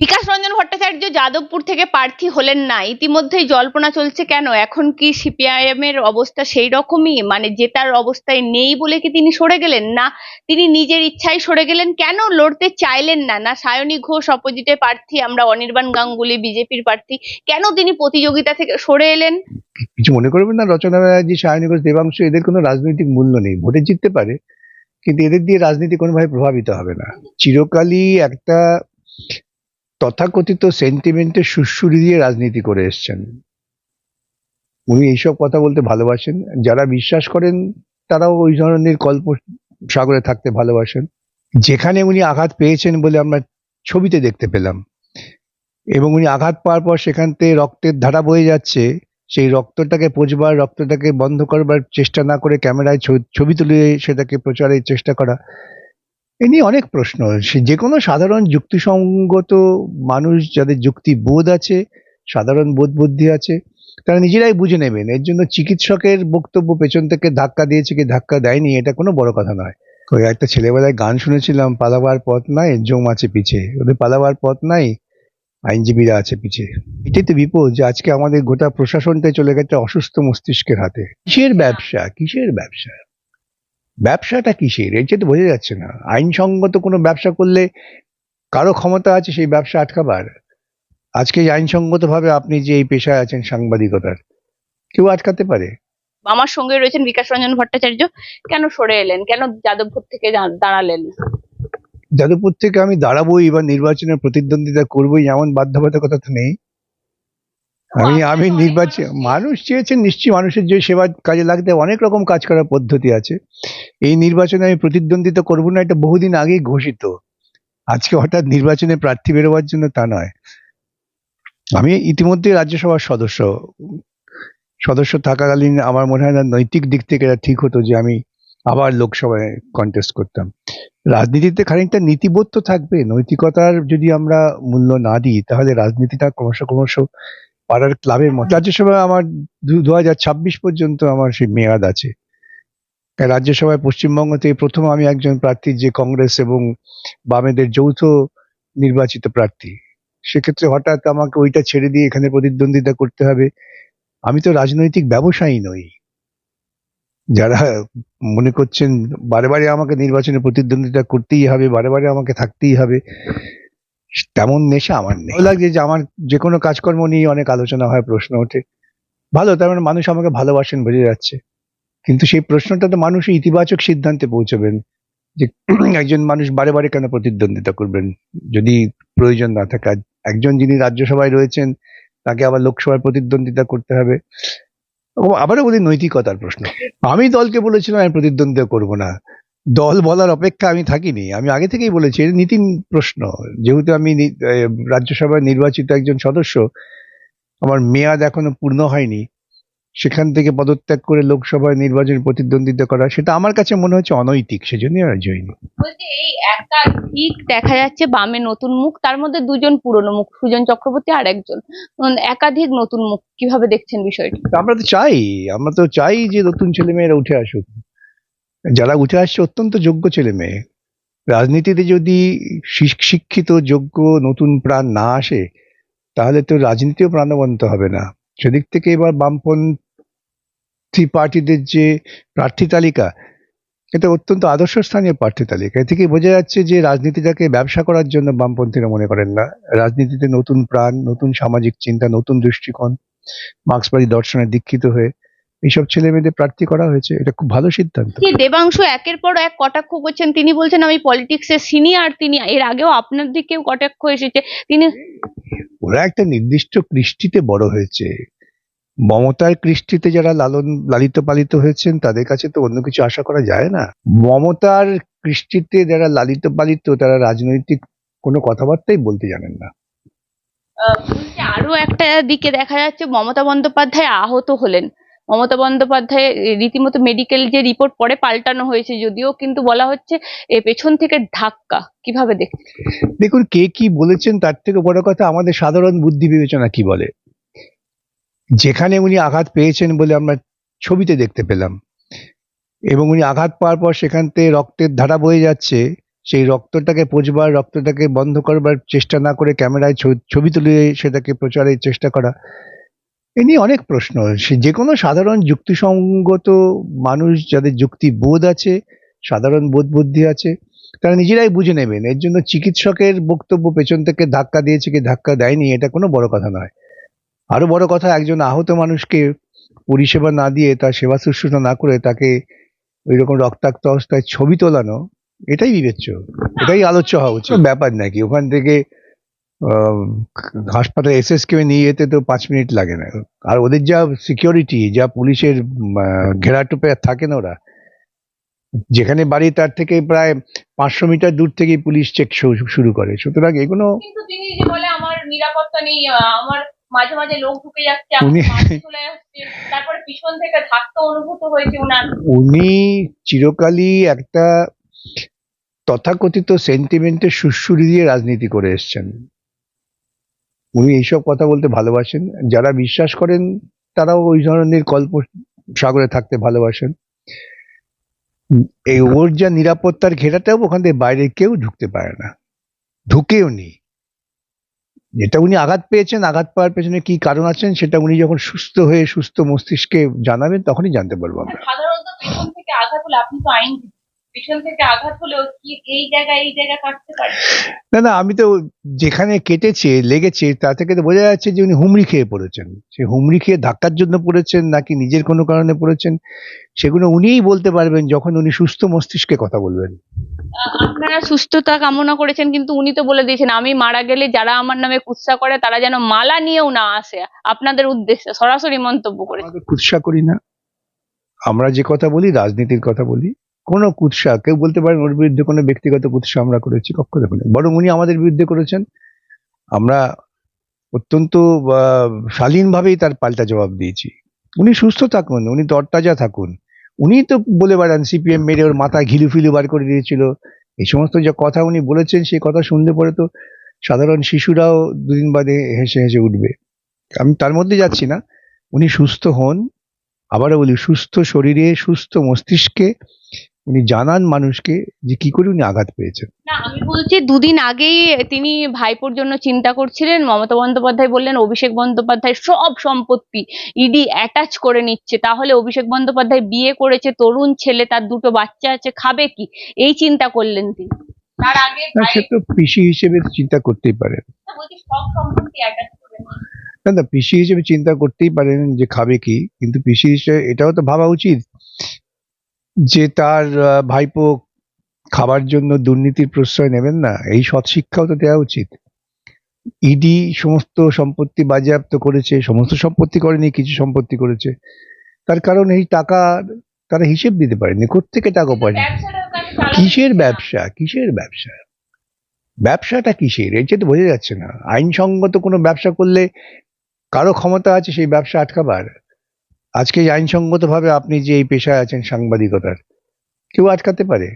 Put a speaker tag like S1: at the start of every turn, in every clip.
S1: বিকাশ রঞ্জন ভট্টাচার্য যাদবপুর থেকে প্রার্থী হলেন না। ইতিমধ্যেই জল্পনা চলছে কেন? এখন কি সিপিআইএম এর অবস্থা সেই রকমই? মানে জেতার অবস্থায় নেই বলে কি তিনি সরে গেলেন? না, তিনি নিজের ইচ্ছায় সরে গেলেন? কেন লড়তে চাইলেন না? না, সায়নী ঘোষ অপোজিটে প্রার্থী, আমরা অনির্বাণ গাঙ্গুলি, বিজেপির প্রার্থী, কেন তিনি প্রতিযোগিতা থেকে সরে এলেন?
S2: কিছু মনে করবেন না, রচনা ব্যানার্জি, সায়নী ঘোষ, দেবাংশু, এদের কোনো রাজনৈতিক মূল্য নেই। ভোটে জিততে পারে, কিন্তু এদের দিয়ে রাজনীতি কোনোভাবে প্রভাবিত হবে না। চিরকালই একটা তথাকথিত সেন্টিমেন্টের সুরসুরি দিয়ে রাজনীতি করে এসছেন। উনি এইসব কথা বলতে ভালোবাসেন। যারা বিশ্বাস করেন, তারাও ওই ধরনের কল্প সাগরে থাকতে ভালোবাসেন। যেখানে উনি আঘাত পেয়েছেন বলে আমরা ছবিতে দেখতে পেলাম। এবং উনি আঘাত পাওয়ার পর সেখান থেকে রক্তের ধারা বয়ে যাচ্ছে। সেই রক্তটাকে পচবার রক্তটাকে বন্ধ করবার চেষ্টা না করে ক্যামেরায় ছবি তুলে সেটাকে প্রচারের চেষ্টা করা। এ নিয়ে অনেক প্রশ্ন। সে যে কোনো সাধারণ যুক্তিসঙ্গত মানুষ যাদের যুক্তি বোধ আছে সাধারণ বোধ বুদ্ধি আছে তারা নিজেরাই বুঝে নেবেন। এর জন্য চিকিৎসকের বক্তব্য পেছন থেকে ধাক্কা দিয়েছে কি ধাক্কা দেয়নি এটা কোনো বড় কথা নয়। ওই একটা ছেলেবেলায় গান শুনেছিলাম পালাবার পথ নাই জম আছে পিছে। ওদের পালাবার পথ নাই আইনজীবীরা আছে পিছে। এটাই তো বিপদ যে আজকে আমাদের গোটা প্রশাসনটাই চলে গেছে অসুস্থ মস্তিষ্কের হাতে। কিসের ব্যবসা? কিসের ব্যবসা? ব্যবসাটা কিসের? এটা তো বোঝা যাচ্ছে না। আইনসঙ্গত কোনো ব্যবসা করলে কারও ক্ষমতা আছে সেই ব্যবসা আটকাবার? আজকে আইনসঙ্গত ভাবে আপনি যে এই পেশায় আছেন সাংবাদিকতার কেউ আটকাতে পারে?
S1: আমার সঙ্গে রয়েছেন বিকাশ রঞ্জন ভট্টাচার্য। কেন সরে এলেন? কেন যাদবপুর থেকে দাঁড়ালেন?
S2: যাদবপুর থেকে আমি দাঁড়াবোই বা নির্বাচনের প্রতিদ্বন্দ্বিতা করবোই এমন বাধ্যবাধকতা তো নেই। আমি আমি নির্বাচন মানুষ চেয়েছেন নিশ্চয়ই মানুষের যে সেবা কাজে লাগতে অনেক রকম কাজ করার পদ্ধতি আছে। এই নির্বাচনে আমি প্রতিদ্বন্দ্বিতা করব না এটা বহুদিন আগেই ঘোষিত। আজকে হঠাৎ নির্বাচনে প্রার্থী বেরোবার জন্য তা নয়। আমি ইতিমধ্যে রাজ্যসভার সদস্য। সদস্য থাকাকালীন আমার মনে হয় না নৈতিক দিক থেকে এটা ঠিক হতো যে আমি আবার লোকসভায় কন্টেস্ট করতাম। রাজনীতিতে খানিকটা নীতিবোধ তো থাকবে নৈতিকতার যদি আমরা মূল্য না দিই তাহলে রাজনীতিটা ক্রমশ ক্রমশ পাড়ার ক্লাবের মতো রাজ্যসভায় আমার দু হাজার ছাব্বিশ পর্যন্ত আমার সেই মেয়াদ আছে। রাজ্যসভায় পশ্চিমবঙ্গ থেকে প্রথম আমি একজন প্রার্থী, যে কংগ্রেস এবং বামেদের যৌথ নির্বাচিত প্রার্থী। সেক্ষেত্রে হঠাৎ আমাকে ওইটা ছেড়ে দিয়ে এখানে প্রতিদ্বন্দ্বিতা করতে হবে। আমি তো রাজনৈতিক ব্যবসায়ী নই। যারা মনে করছেন বারে বারে আমাকে নির্বাচনে প্রতিদ্বন্দ্বিতা করতেই হবে, বারে বারে আমাকে থাকতেই হবে। তেমন নেশা আমার নেই। ভালো লাগছে যে আমার যে কোনো কাজকর্ম নিয়ে অনেক আলোচনা হয়, প্রশ্ন ওঠে। ভালো, তার মানে মানুষ আমাকে ভালোবাসেন বোঝা যাচ্ছে। কিন্তু সেই প্রশ্নটা তো মানুষ ইতিবাচক সিদ্ধান্তে পৌঁছবেন যে একজন মানুষ বারে বারে কেন প্রতিদ্বন্দ্বিতা করবেন? যদি প্রয়োজন না থাকে একজন যিনি রাজ্যসভায় রয়েছেন, তাকে আবার লোকসভায় প্রতিদ্বন্দ্বিতা করতে হবে। আবারও বলি নৈতিকতার প্রশ্ন। আমি দলকে বলেছিলাম আমি প্রতিদ্বন্দ্বিতা করব না। দল বলার অপেক্ষা আমি থাকিনি। আমি আগে থেকেই বলেছি এটা নীতি প্রশ্ন। যেহেতু আমি রাজ্যসভায় নির্বাচিত একজন সদস্য আমার মেয়াদ এখনও পূর্ণ হয়নি। সেখান থেকে পদত্যাগ করে লোকসভায় নির্বাচনে প্রতিদ্বন্দ্বিতা করা সেটা আমার কাছে মনে হচ্ছে অনৈতিক সেজন্যই আর জয়নি
S1: এই একাধিক দেখা যাচ্ছে বামে নতুন মুখ তার মধ্যে দুজন পুরনো মুখ সুজন চক্রবর্তী আর একজন। একাধিক নতুন মুখ কীভাবে দেখছেন বিষয়টি?
S2: আমরা তো চাই আমরা তো চাই যে নতুন ছেলে মেয়েরা উঠে আসুক। যারা উঠে আসছে অত্যন্ত যোগ্য ছেলে মেয়ে। রাজনীতিতে যদি শিক্ষিত, যোগ্য, নতুন প্রাণ না আসে, তাহলে তো রাজনীতিও প্রাণবন্ত হবে না। সেদিক থেকে এবার বামপন্থী পার্টিদের যে প্রার্থী তালিকা, এটা অত্যন্ত আদর্শস্থানীয় প্রার্থী তালিকা। এ থেকে বোঝা যাচ্ছে যে রাজনীতিটাকে ব্যবসা করার জন্য বামপন্থীরা মনে করেন না। রাজনীতিতে নতুন প্রাণ, নতুন সামাজিক চিন্তা, নতুন দৃষ্টিকোণ, মার্ক্সবাদী দর্শনে দীক্ষিত হয়ে এইসব ছেলে মেয়েদের প্রার্থী করা হয়েছে এটা খুব ভালো সিদ্ধান্ত।
S1: দেবাংশু একের পর এক কটাক্ষ করছেন তিনি বলছেন আমি পলিটিক্সের সিনিয়র তিনি এর আগেও আপনার দিকেও কটাক্ষ এসেছে। তিনি
S2: ওরা একটা নির্দিষ্ট কৃষ্টিতে বড় হয়েছে। মমতার কৃষ্টিতে যারা লালন লালিত পালিত হয়েছেন তাদের কাছে তো অন্য কিছু আশা করা যায় না। মমতার কৃষ্টিতে যারা লালিত পালিত তারা রাজনৈতিক কোনো কথাবার্তাই বলতে জানেন না।
S1: আরও একটা দিকে দেখা যাচ্ছে মমতা বন্দ্যোপাধ্যায় আহত হলেন। মমতা বন্দ্যোপাধ্যায় রীতিমতো মেডিকেল যে রিপোর্ট পরে পাল্টানো হয়েছে যদিও, কিন্তু বলা হচ্ছে পেছন থেকে ধাক্কা। কীভাবে দেখ?
S2: দেখুন, কে কি বলেছেন তার থেকে বড় কথা আমাদের সাধারণ বুদ্ধি বিবেচনা কি বলে? যেখানে উনি আঘাত পেয়েছেন বলে আমরা ছবিতে দেখতে পেলাম। এবং উনি আঘাত পাওয়ার পর সেখান থেকে রক্তের ধারা বয়ে যাচ্ছে। সেই রক্তটাকে পচবার রক্তটাকে বন্ধ করবার চেষ্টা না করে ক্যামেরায় ছবি তুলে সেটাকে প্রচারের চেষ্টা করা। এ নিয়ে অনেক প্রশ্ন। যে কোনো সাধারণ যুক্তিসঙ্গত মানুষ যাদের যুক্তি বোধ আছে, সাধারণ বোধ বুদ্ধি আছে, তারা নিজেরাই বুঝে নেবেন। এর জন্য চিকিৎসকের বক্তব্য পেছন থেকে ধাক্কা দিয়েছে কি ধাক্কা দেয়নি, এটা কোনো বড় কথা নয়। আরও বড় কথা, একজন আহত মানুষকে পরিষেবা না দিয়ে তার সেবা শুশ্রূষা না করে তাকে ওই রকম রক্তাক্ত অবস্থায় ছবি তোলানো, এটাই বিবেচ্য। এটাই আলোচ্য হওয়া উচিত। ব্যাপার নাকি ওখান থেকে হাসপাতালে এস কেউ নিয়ে যেতে তো পাঁচ মিনিট লাগে না। আর ওদের যা সিকিউরিটি যা পুলিশের ঘেরাটোপে থাকেন ওরা। যেখানে বাড়ি তার থেকে প্রায় পাঁচশো মিটার দূর থেকেই পুলিশ চেক শুরু করে। সুতরাং এগুলো
S1: কিন্তু বলে আমার নিরাপত্তা নেই আমার মাঝে মাঝে লোক ঢুকে যাচ্ছে
S2: উনি-
S1: মাটি চলে যাচ্ছে তারপরে পিছন থেকে ধাক্কা অনুভূত হয়েছে ওনার
S2: উনি চিরকালই একটা তথাকথিত সেন্টিমেন্টের সুশ্রুরি দিয়ে রাজনীতি করে এসছেন। উনি এইসব কথা বলতে ভালোবাসেন। যারা বিশ্বাস করেন, তারাও ওই ধরনের কল্প সাগরে থাকতে ভালোবাসেন। এই ওর যা নিরাপত্তার ঘেরাটাও ওখান থেকে বাইরে কেউ ঢুকতে পারে না। ঢুকেও নি। যেটা উনি আঘাত পেয়েছেন, আঘাত পাওয়ার পেছনে কি কারণ আছেন, সেটা উনি যখন সুস্থ হয়ে সুস্থ মস্তিষ্কে জানাবেন, তখনই জানতে পারব আমরা।
S1: সাধারণত পেছন থেকে আঘাত হলে আপনি তো আইন পেছন থেকে আঘাত হলেও কি এই জায়গায় এই জায়গায় কাটতে পারে?
S2: না না আমি তো যেখানে কেটেছে লেগেছে তা থেকে তো বোঝা যাচ্ছে যে উনি হুমড়ি খেয়ে পড়েছেন। সে হুমড়ি খেয়ে ধাক্কার জন্য পড়েছেন নাকি নিজের কোনো কারণে পড়েছেন সেগুলো উনিই বলতে পারবেন যখন উনি সুস্থ মস্তিষ্কে কথা বলবেন।
S1: আপনারা সুস্থতা কামনা করেছেন কিন্তু উনি তো বলে দিয়েছেন আমি মারা গেলে যারা আমার নামে কুৎসা করে তারা যেন মালা নিয়েও না আসে। আপনাদের উদ্দেশ্যে সরাসরি মন্তব্য
S2: করে কুৎসা করি না। আমরা যে কথা বলি রাজনীতির কথা বলি কোনো কুৎসা, কেউ বলতে পারেন ওর বিরুদ্ধে কোনো ব্যক্তিগত কুৎসা আমরা করেছি কক্ষ দেখুন বরং উনি আমাদের বিরুদ্ধে করেছেন। আমরা অত্যন্ত শালীনভাবেই তার পাল্টা জবাব দিয়েছি। উনি সুস্থ থাকুন, উনি তরতাজা থাকুন। উনি তো বলে বেড়ান, সিপিএম মেরে ওর মাথায় ঘিলু ফিলু বার করে দিয়েছিল। এই সমস্ত যে কথা উনি বলেছেন, সেই কথা শুনলে পরে তো সাধারণ শিশুরাও দুদিন বাদে হেসে হেসে উঠবে। আমি তার মধ্যে যাচ্ছি না। উনি সুস্থ হন। আবারও বলি, সুস্থ শরীরে, সুস্থ মস্তিষ্কে উনি জানান মানুষকে যে কি করে উনি আঘাত পেয়েছেন।
S1: না আমি বলছি দুদিন আগেই তিনি ভাইপোর জন্য চিন্তা করছিলেন মমতা বন্দ্যোপাধ্যায় বললেন অভিষেক বন্দ্যোপাধ্যায় সব সম্পত্তি ইডি অ্যাটাচ করে নিচ্ছে তাহলে অভিষেক বন্দ্যোপাধ্যায় বিয়ে করেছে তরুণ ছেলে তার দুটো বাচ্চা আছে খাবে কি? এই চিন্তা করলেন তিনি। তার আগে
S2: সে তো পিসি হিসেবে চিন্তা করতেই পারেন।
S1: বলছি সব সম্পত্তি অ্যাটাচ করে
S2: না না পিসি হিসেবে চিন্তা করতেই পারেন যে খাবে কি কিন্তু পিসি হিসেবে এটাও তো ভাবা উচিত যে তার ভাইপো খাবার জন্য দুর্নীতির প্রশ্রয় নেবেন না, এই সৎ শিক্ষাও তো দেওয়া উচিত। ইডি সমস্ত সম্পত্তি বাজেয়াপ্ত করেছে, সমস্ত সম্পত্তি করেনি, কিছু সম্পত্তি করেছে। তার কারণ এই টাকা তারা হিসেব দিতে পারেনি কোথেকে টাকা
S1: পায়নি
S2: কিসের ব্যবসা? কিসের ব্যবসা? ব্যবসাটা কিসের? এটা তো বোঝা যাচ্ছে না। আইনসঙ্গত কোনো ব্যবসা করলে কারও ক্ষমতা আছে, সেই ব্যবসা আটকাবার। আজকে আইনসঙ্গত ভাবে আপনি যে এই পেশায় আছেন সাংবাদিকতার কেউ আটকাতে পারে।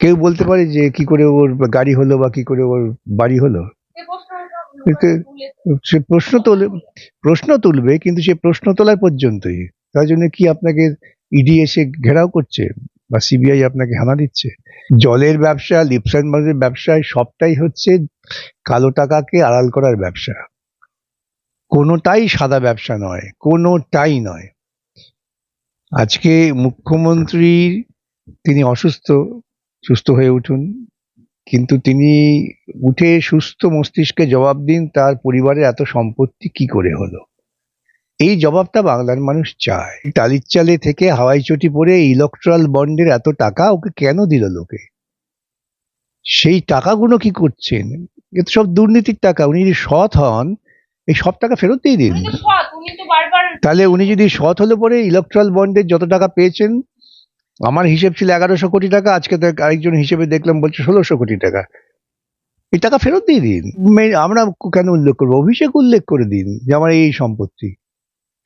S2: কেউ বলতে পারে যে কি করে ওর গাড়ি হলো বা কি করে ওর বাড়ি হলো।
S1: সে
S2: প্রশ্ন তোলে প্রশ্ন তুলবে কিন্তু সে প্রশ্ন তোলার পর্যন্তই। তার জন্য কি আপনাকে ইডি এসে ঘেরাও করছে বা সিবিআই আপনাকে হানা দিচ্ছে? জলের ব্যবসা লিপসান মাছের ব্যবসায় সবটাই হচ্ছে কালো টাকাকে আড়াল করার ব্যবসা। কোনোটাই সাদা ব্যবসা নয় কোনোটাই নয়। আজকে মুখ্যমন্ত্রী তিনি অসুস্থ, সুস্থ হয়ে উঠুন। কিন্তু তিনি উঠে সুস্থ মস্তিষ্কে জবাব দিন, তার পরিবারের এত সম্পত্তি কি করে হলো? এই জবাবটা বাংলার মানুষ চায়। টালির চালে থেকে হাওয়াই চটি পরে ইলেকট্রাল বন্ডের এত টাকা ওকে কেন দিল লোকে? সেই টাকাগুলো কি করছেন? এ তো সব দুর্নীতির টাকা। উনি যদি সৎ হন এই সব টাকা ফেরত দিয়ে দিন। তাহলে উনি যদি সৎ হলে পরে ইলেকট্রাল বন্ডের যত টাকা পেয়েছেন আমার হিসেব ছিল এগারোশো কোটি টাকা আজকে আরেকজন হিসেবে দেখলাম বলছে ষোলোশো কোটি টাকা। এই টাকা ফেরত দিয়ে দিন। আমরা কেন উল্লেখ করব? অভিষেক উল্লেখ করে দিন যে আমার এই সম্পত্তি।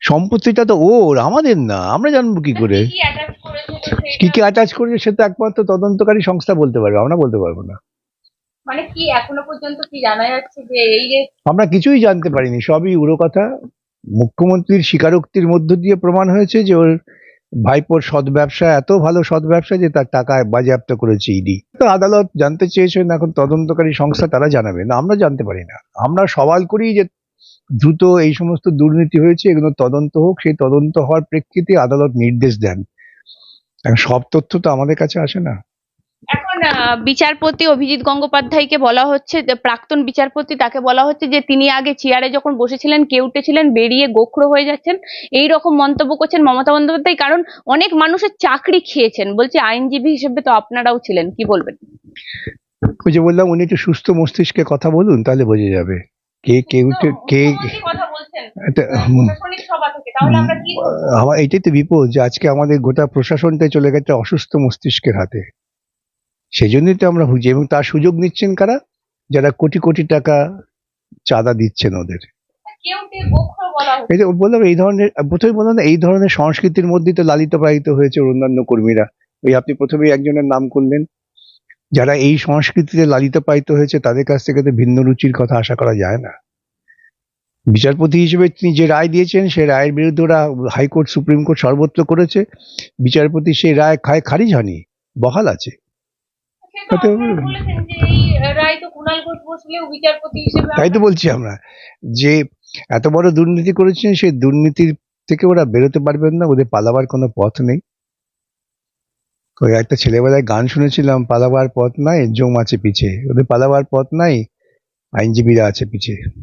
S2: সম্পত্তিটা তো ওর আমাদের না। আমরা জানব কি করে?
S1: কি
S2: কি কি অ্যাটাচ করেছে সে তো একমাত্র তদন্তকারী সংস্থা বলতে পারবে আমরা বলতে পারব না।
S1: মানে কি এখনও পর্যন্ত কি জানা যাচ্ছে যে এই যে
S2: আমরা কিছুই জানতে পারিনি, সবই উড়ো কথা মুখ্যমন্ত্রীর স্বীকারোক্তির মধ্য দিয়ে প্রমাণ হয়েছে যে ওর ভাইপোর সৎ ব্যবসা, এত ভালো সৎ ব্যবসা যে তার টাকা বাজেয়াপ্ত করেছে ইডি তো আদালত জানতে চেয়েছেন, এখন তদন্তকারী সংস্থা তারা জানাবে। না, আমরা জানতে পারি না। আমরা সওয়াল করি যে দ্রুত এই সমস্ত দুর্নীতি হয়েছে, এগুলো তদন্ত হোক, সেই তদন্ত হওয়ার প্রেক্ষিতে আদালত নির্দেশ দেন। সব তথ্য তো আমাদের কাছে আসে না।
S1: এখন বিচারপতি অভিজিৎ গঙ্গোপাধ্যায়কে বলা হচ্ছে যে প্রাক্তন বিচারপতি তাকে বলা হচ্ছে যে তিনি আগে চেয়ারে যখন বসেছিলেন কেউটে ছিলেন বেরিয়ে গোখরো হয়ে যাচ্ছেন এই রকম মন্তব্য করছেন মমতা বন্দ্যোপাধ্যায়। কারণ অনেক মানুষের চাকরি খেয়েছেন। বলছে আইনজীবী হিসেবে তো আপনারাও ছিলেন কি বলবেন?
S2: ওই যে বললাম উনি একটু সুস্থ মস্তিষ্কে কথা বলুন তাহলে বোঝা যাবে। কে কেউ কে
S1: কি
S2: এটাই তো বিপদ যে আজকে আমাদের গোটা প্রশাসনটাই চলে গেছে অসুস্থ মস্তিষ্কের হাতে। সেই জন্যই তো আমরা হুজি এবং তার সুযোগ নিচ্ছেন কারা? যারা কোটি কোটি টাকা চাঁদা দিচ্ছেন ওদের। এই যে বললাম এই ধরনের প্রথমে বললাম না, এই ধরনের সংস্কৃতির মধ্যেই তো লালিত পালিত হয়েছে অন্যান্য কর্মীরা। ওই আপনি প্রথমেই একজনের নাম করলেন। যারা এই সংস্কৃতিতে লালিত পালিত হয়েছে তাদের কাছ থেকে তো ভিন্ন রুচির কথা আশা করা যায় না। বিচারপতি হিসেবে তিনি যে রায় দিয়েছেন সেই রায়ের বিরুদ্ধে ওরা হাইকোর্ট সুপ্রিম কোর্ট সর্বত্র করেছে। বিচারপতি সেই রায় খায় খারিজ হয়নি বহাল আছে। তাই তো বলছি আমরা যে এত বড় দুর্নীতি করেছেন সেই দুর্নীতির থেকে ওরা বেরোতে পারবেন না ওদের পালাবার কোনো পথ নেই। ওই একটা ছেলেবেলায় গান শুনেছিলাম পালাবার পথ নাই জম আছে পিছে। ওদের পালাবার পথ নাই আইনজীবীরা আছে পিছে।